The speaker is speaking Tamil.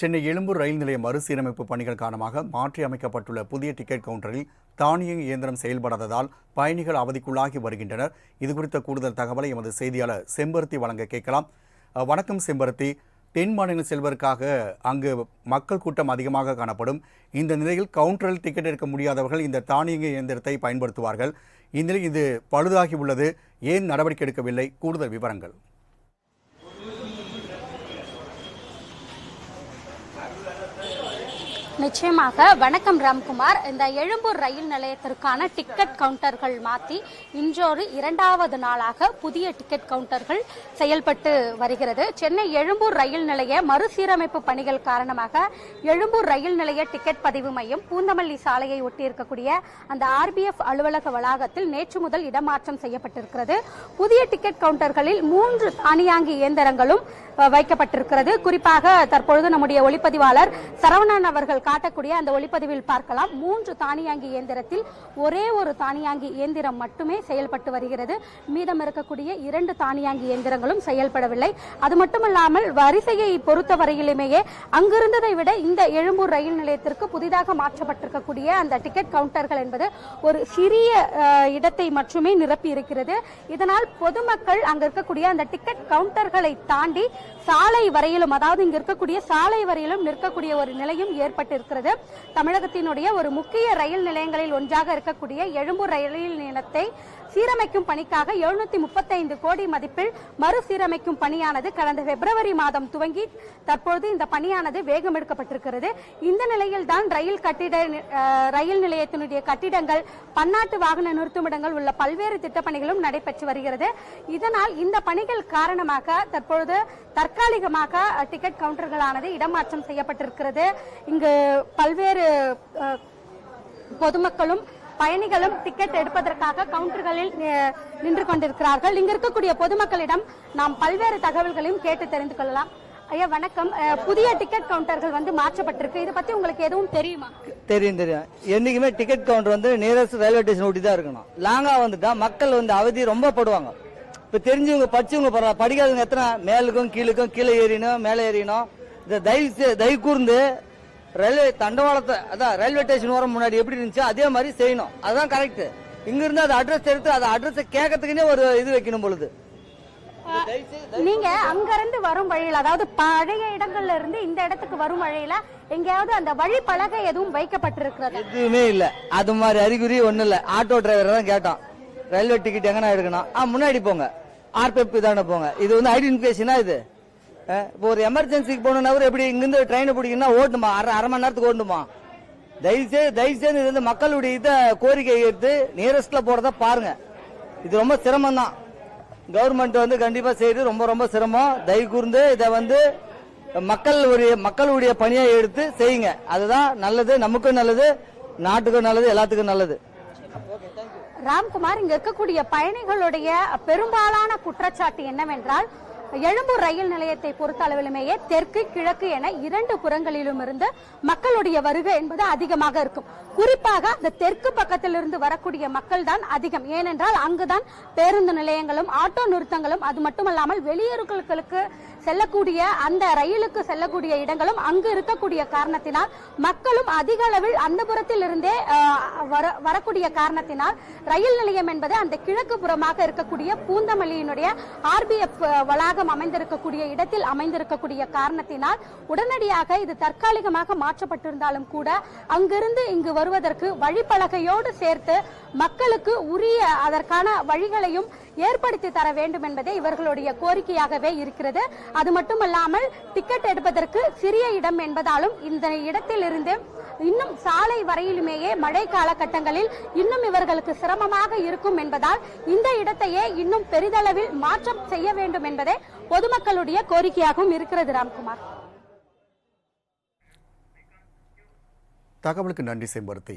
சென்னை எழும்பூர் ரயில் நிலைய மறுசீரமைப்பு பணிகள் காரணமாக மாற்றி அமைக்கப்பட்டுள்ள புதிய டிக்கெட் கவுண்டரில் தானியங்கி இயந்திரம் செயல்படாததால் பயணிகள் அவதிக்குள்ளாகி வருகின்றனர். இது குறித்த கூடுதல் தகவலை எமது செய்தியாளர் செம்பருத்தி வழங்க கேட்கலாம். வணக்கம் செம்பருத்தி. தென் மாநிலம் செல்வதற்காக அங்கு மக்கள் கூட்டம் அதிகமாக காணப்படும். இந்த நிலையில் கவுண்டரில் டிக்கெட் எடுக்க முடியாதவர்கள் இந்த தானியங்கி இயந்திரத்தை பயன்படுத்துவார்கள். இந்நிலையில் இது பழுதாகி உள்ளது. ஏன் நடவடிக்கை எடுக்கவில்லை? கூடுதல் விவரங்கள். நிச்சயமாக வணக்கம் ராம்குமார். இந்த எழும்பூர் ரயில் நிலையத்திற்கான டிக்கெட் கவுண்டர்கள் மாற்றி இன்றொரு இரண்டாவது நாளாக புதிய டிக்கெட் கவுண்டர்கள் செயல்பட்டு வருகிறது. சென்னை எழும்பூர் ரயில் நிலைய மறுசீரமைப்பு பணிகள் காரணமாக எழும்பூர் ரயில் நிலைய டிக்கெட் பதிவு மையம் பூந்தமல்லி சாலையை ஒட்டி இருக்கக்கூடிய அந்த ஆர்பிஎஃப் அலுவலக வளாகத்தில் நேற்று முதல் இடமாற்றம் செய்யப்பட்டிருக்கிறது. புதிய டிக்கெட் கவுண்டர்களில் மூன்று தானியாங்கி இயந்திரங்களும் வைக்கப்பட்டிருக்கிறது. குறிப்பாக தற்பொழுது நம்முடைய ஒளிப்பதிவாளர் சரவணன் அவர்கள் காட்டக்கூடிய அந்த ஒளிப்பதிவில் பார்க்கலாம். மூன்று தானியாங்கி இயந்திரத்தில் ஒரே ஒரு தானியாங்கி இயந்திரம் மட்டுமே செயல்பட்டு வருகிறது. மீதம் இருக்கக்கூடிய இரண்டு தானியாங்கி இயந்திரங்களும் செயல்படவில்லை. அது மட்டுமல்லாமல் வரிசையை பொறுத்தவரையிலுமே அங்கிருந்ததை விட இந்த எழும்பூர் ரயில் நிலையத்திற்கு புதிதாக மாற்றப்பட்டிருக்கக்கூடிய அந்த டிக்கெட் கவுண்டர்கள் என்பது ஒரு சிறிய இடத்தை மட்டுமே நிரப்பி இருக்கிறது. இதனால் பொதுமக்கள் அங்க இருக்கக்கூடிய அந்த டிக்கெட் கவுண்டர்களை தாண்டி சாலை வரையிலும் அதாவது இங்க இருக்கக்கூடிய சாலை வரையிலும் நிற்கக்கூடிய ஒரு நிலையும் ஏற்பட்டிருக்கிறது தமிழகத்தினுடைய ஒரு முக்கிய ரயில் நிலையங்களில் ஒன்றாக இருக்கக்கூடிய எழும்பூர் ரயில் நிலையத்தை சீரமைக்கும் பணிக்காக எழுநூத்தி முப்பத்தைந்து கோடி மதிப்பில் மறுசீரமைக்கும் பணியானது கடந்த பிப்ரவரி மாதம் துவங்கி தற்போது இந்த பணியானது வேகம் எடுக்கப்பட்டிருக்கிறது. இந்த நிலையில் தான் ரயில் கட்டிட ரயில் நிலையத்தினுடைய கட்டிடங்கள் பன்னாட்டு வாகன நிறுத்துமிடங்கள் உள்ள பல்வேறு திட்டப்பணிகளும் நடைபெற்று வருகிறது. இதனால் இந்த பணிகள் காரணமாக தற்பொழுது தற்காலிகமாக டிக்கெட் கவுண்டர்களானது இடமாற்றம் செய்யப்பட்டிருக்கிறது. இங்கு பல்வேறு பொதுமக்களும் பயணிகளும் டிக்கெட் எடுப்பதற்காக கவுண்டர்களில் நின்று கொண்டிருக்கிறார்கள் இங்க இருக்கக்கூடிய பொதுமக்களிடம் நாம் பல்வேறு தகவல்களையும் கேட்டு தெரிந்து கொள்ளலாம். ஐயா வணக்கம். புதிய டிக்கெட் கவுண்டர்கள் வந்து மாற்றப்பட்டிருக்கு. இதை பத்தி உங்களுக்கு எதுவும் தெரியுமா? தெரியும் தெரியும். என்னைக்குமே டிக்கெட் கவுண்டர் வந்து நியரஸ்ட் ரயில்வே ஸ்டேஷன் ஒட்டி தான் இருக்கணும். லாங்கா வந்துட்டா மக்கள் வந்து அவதி ரொம்ப படுவாங்க. இப்ப தெரிஞ்சவங்க படிச்சவங்க பரவாயில்ல படிக்காதவங்க எத்தனை? மேலுக்கும் கீழுக்கும் கீழே ஏறினோம் மேலே ஏறினோம். இந்த தயவு தயவு கூர்ந்து ரயில்வே தண்டவாளத்தை அதான் ரயில்வே ஸ்டேஷன் வர முன்னாடி எப்படி இருந்துச்சோ அதே மாதிரி செய்யணும். அதுதான் கரெக்ட் இங்க இருந்து அது அட்ரஸ் எடுத்து அது அட்ரஸ் கேட்கறதுக்குன்னே ஒரு இது வைக்கணும் பொழுது. நீங்க அங்க இருந்து வரும் வழியில அதாவது பழைய இடங்கள்ல இருந்து இந்த இடத்துக்கு வரும் வழியில எங்கேயாவது அந்த வழி பலகை எதுவும் வைக்கப்பட்டிருக்கிறது? எதுவுமே இல்ல. அது மாதிரி அறிகுறி ஒண்ணும் இல்ல. ஆட்டோ டிரைவர் தான் கேட்டோம். ரயில்வே டிக்கெட் எங்கனா எடுக்கணும்? ஆ முன்னாடி போங்க. ஆர்பிஎஃப் தானே போங்க. இது வந்து ஐடென்டிஃபிகேஷனா இது? இப்போ ஒரு எமர்ஜென்சிக்கு போகணும்னா கூட எப்படி இங்கிருந்து ட்ரெயினை பிடிக்கணும்னா ஓட்டுமா அரை அரை மணி நேரத்துக்கு ஓட்டுமா தயவுசெய்து தயவுசெய்து இது வந்து மக்களுடைய இதை கோரிக்கை எடுத்து நியரஸ்ட்ல போறத பாருங்க. இது ரொம்ப சிரமம் தான் கவர்மெண்ட் வந்து கண்டிப்பா செய்யுது ரொம்ப ரொம்ப சிரமம். தயவு கூர்ந்து இதை வந்து மக்களுடைய மக்களுடைய பணியை எடுத்து செய்யுங்க. அதுதான் நல்லது நமக்கும் நல்லது நாட்டுக்கும் நல்லது எல்லாத்துக்கும் நல்லது. ராம்குமார் இங்க இருக்கக்கூடிய பயணிகளுடைய பெரும்பாலான குற்றச்சாட்டு என்னவென்றால் எழும்பூர் ரயில் நிலையத்தை பொறுத்த அளவிலுமேயே தெற்கு கிழக்கு என இரண்டு புறங்களிலும் இருந்து மக்களுடைய வருகை என்பது அதிகமாக இருக்கும். குறிப்பாக அந்த தெற்கு பக்கத்திலிருந்து வரக்கூடிய மக்கள் தான் அதிகம். ஏனென்றால் அங்குதான் பேருந்து நிலையங்களும் ஆட்டோ நிறுத்தங்களும் அது மட்டுமல்லாமல் வெளியூர்களுக்கு செல்லக்கூடிய அந்த ரயிலுக்கு செல்லக்கூடிய இடங்களும் அங்கு இருக்கக்கூடிய காரணத்தினால் மக்களும் அதிக அளவில் அந்த புறத்தில் இருந்தே வர வரக்கூடிய காரணத்தினால் ரயில் நிலையம் என்பது அந்த கிழக்கு புறமாக இருக்கக்கூடிய பூந்தமல்லியினுடைய ஆர்பிஎஃப் வளாகம் அமைந்திருக்கக்கூடிய இடத்தில் அமைந்திருக்கக்கூடிய காரணத்தினால் உடனடியாக இது தற்காலிகமாக மாற்றப்பட்டிருந்தாலும் கூட அங்கிருந்து இங்கு வருவதற்கு வழிப்பலகையோடு சேர்த்து மக்களுக்கு உரிய அதற்கான வழிகளையும் ஏற்படுத்தி தர வேண்டும் என்பதே இவர்களுடைய கோரிக்கையாகவே இருக்கிறது. அது மட்டுமல்லாமல் டிக்கெட் எடுப்பதற்கு சிறிய இடம் என்பதாலும் இந்த இடத்திலிருந்து இன்னும் சாலை வரையிலுமேயே மழை காலகட்டங்களில் இன்னும் இவர்களுக்கு சிரமமாக இருக்கும் என்பதால் இந்த இடத்தையே இன்னும் பெரிதளவில் மாற்றம் செய்ய வேண்டும் என்பதே பொதுமக்களுடைய கோரிக்கையாகவும் இருக்கிறது ராம்குமார். தகவலுக்கு நன்றி செம்பருத்தி.